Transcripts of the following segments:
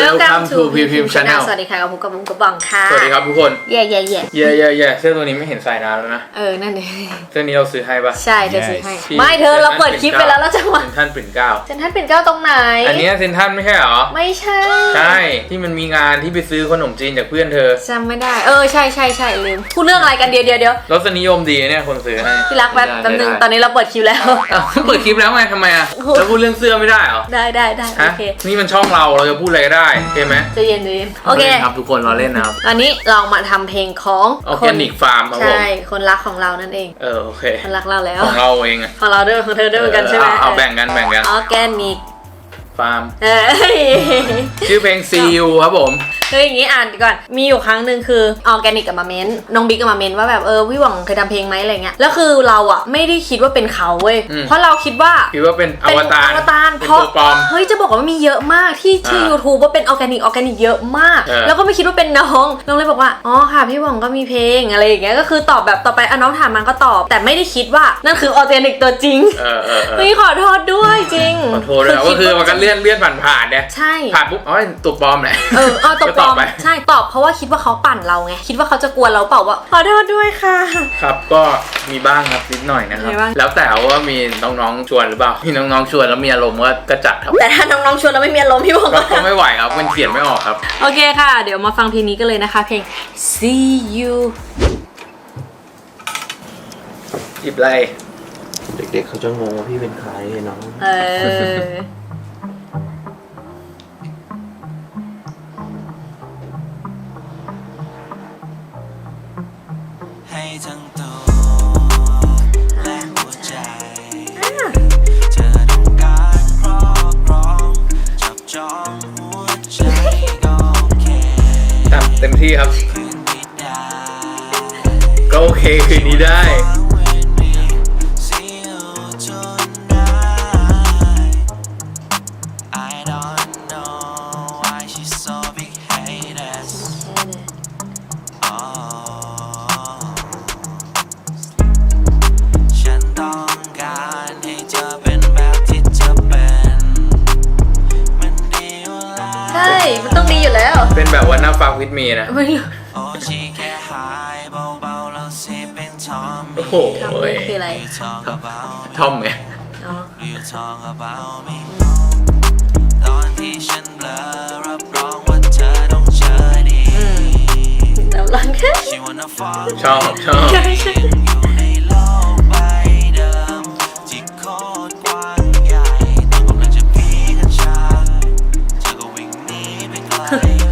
Welcome to PPM Channel สวัสดีค่ะกับผมกับบุ้งกับบังค่ะสวัสดีครับทุกคนเย่เย่เย่เย่เย่เย่เสื้อตัวนี้ไม่เห็นใส่นานแล้วนะเออนั่นเองเสื้อนี้เราซื้อให้ปะใช่เธอซื้อให้ที่ไม่เธอเราเปิดคลิปไปแล้วแล้วจังหวะเซนทรันปิ่นเกล้าเซนทันเป็นเก้าตรงไหน อันเนี้ยเซนทรันไม่ใช่เหรอ ไม่ใช่ใช่ที่มันมีงานที่ไปซื้อขนมจีนจากเพื่อนเธอจำไม่ได้เออใช่ใช่ใช่ลืมพูดเรื่องอะไรกันเดียวเดียวเดียวรสนิยมดีเนี่ยคนซื้อให้พี่รักแป๊บได้แป๊บนึงได้ตอนนี้เราเปิดคลิปแล้วอ้าวเปิดคลิปแล้วไงทำไมอะโอ้โหแล้วพูดเรื่องเสื้อไม่ได้เหรอได้ได้ได้โอฮะเคนี่มันช่องเราเราจะพูดอะไรก็ได้โอเคไหมใจะเย็นใจะเย็นโอเคล่นครับทุกคนเราเล่นนะครับวันนี้เรามาทำเพลงของออร์แกนิกฟาร์มครับผมใช่ คนรักของเรานั่นเอง เออโอเคคนรักเราแล้ว ของเราเองอะของเราด้วยของเธอด้วยเหมือนกันใช่ไหมเอาเอาแบ่งกันแบ่งกันออร์แกนิกฟาร์ม เอ้ย ชื่อเพลง See You ครับผม คืออย่างนี้อ่านก่อน มีอยู่ครั้งหนึ่งคือออร์แกนิกกับมาเมนน้องบิ๊กกับมาเมนว่าแบบเออพี่หวังเคยทำเพลงไหมอะไรเงี้ย แล้วคือเราอะไม่ได้คิดว่าเป็นเขาเว้ย อืม เพราะเราคิดว่า คิดว่าเป็นอเป็นวตารอวตารเป็นเพราะ ตัวปลอม เฮ้ยจะบอกว่ามีเยอะมากที่ที่อ่า YouTube ว่าเป็นออร์แกนิกออร์แกนิกเยอะมาก เออแล้วก็ไม่คิดว่าเป็นน้องน้องเลยบอกว่าอ๋อค่ะพี่หวังก็มีเพลงอะไรอย่างเงี้ยก็คือตอบแบบต่อไปอะน้องถามมันก็ตอบ แต่ไม่ได้คิดว่านั่นคือออร์แกนิกตัวจริงเออเออเออเฮ้ยขอโทษด้วยจริงขอโทษด้วยก็คือมันก็เลื่อนเลื่อนผ่านผ่านๆเนี่ยใช่ผ่านปุ๊บอ๋อตัวปลอมแหละ เออเอาตัวก็ปลตออบมไป ใช่ตอบเพราะว่าคิดว่าเขาปั่นเราไง คิดว่าเขาจะกวนเราเปล่าว่าขอโทษด้วยค่ะ ครับก็มีบ้างครับนิดหน่อยนะครับ มีบ้าง แล้วแต่ว่ามีน้องๆชวนหรือเปล่ามีน้องๆชวนแล้วมีอารมณ์ก็ก็จัดครับแต่ถ้าน้องๆชวนแล้วไม่มีอารมณ์พี่บอกก็ว่าก็ไม่ไหวครับมันเขียนไม่ออกครับ โอเคค่ะ เดี๋ยวมาฟังเพลงนี้กันเลยนะคะ เพลง See You จิบไร เด็กๆเขาจะงงว่าพี่เป็นใครน้อง เออ ที่ครับ ก็โอเคคืนนี้ได้ เป็นแบบวันน่าฟังวิดมีนะ ไม่รู้โอ้ชีแค่หายเบาๆแล้วสิเป็นทอมโอ้โหทำนี่คืออะไร ทอง about ทอมไงอ๋อ you talk about me ตอนที่ฉันเบลอรับรองว่าเธอต้องเจอดีแล้วหลังแค่ She wanna fall ชอบชอบ ใช่ใช่อยู่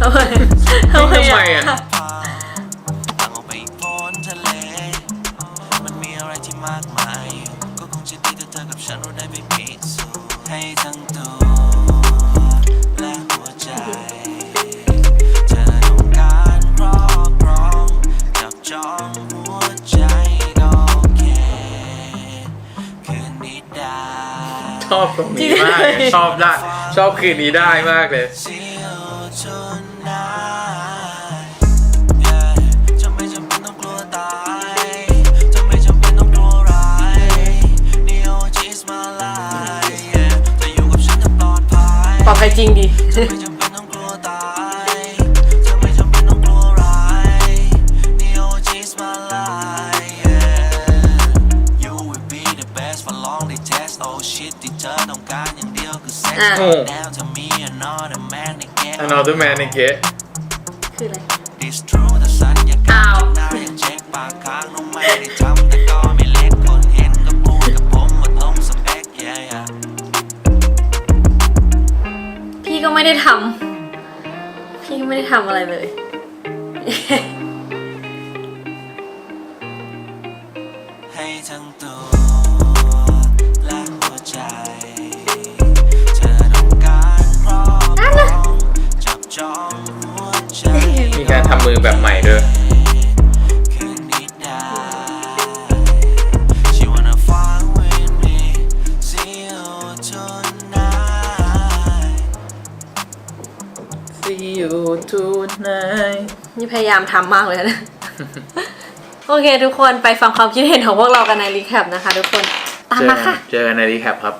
ทำไมทำไมทำไมอะอะตั้งออกไปพ้นทะเล มันมีอะไรที่มากมายอยู่ก็คงจะดีถ้าเธอกับฉันเราได้ไปพิสูจน์ให้ทั้งตัวและหัวใจ เธอต้องการครอบครองจับจองหัวใจก็โอเค คืนนี้ได้ ชอบตรงนี้มากเลยชอบได้ ชอบคืนนี้ได้มากเลย See you โอ้แล้วจะมี another man again Another man again คืออะไร This true แต่สัญญาอ้าว ก็ไม่ได้ทำพี่ก็ไม่ได้ทำอะไรเลย ให้ทั้งตัวและหัวใจเธอต้องการครอบครองจับจองหัวใจ มีการทำมือแบบใหม่ด้วย tonight นี่พยายามทำมากเลยนะ โอเคทุกคนไปฟังความคิดเห็นของพวกเรากันในรีแคปนะคะทุกคน ตามมาค่ะ เจอกันในรีแคปครับ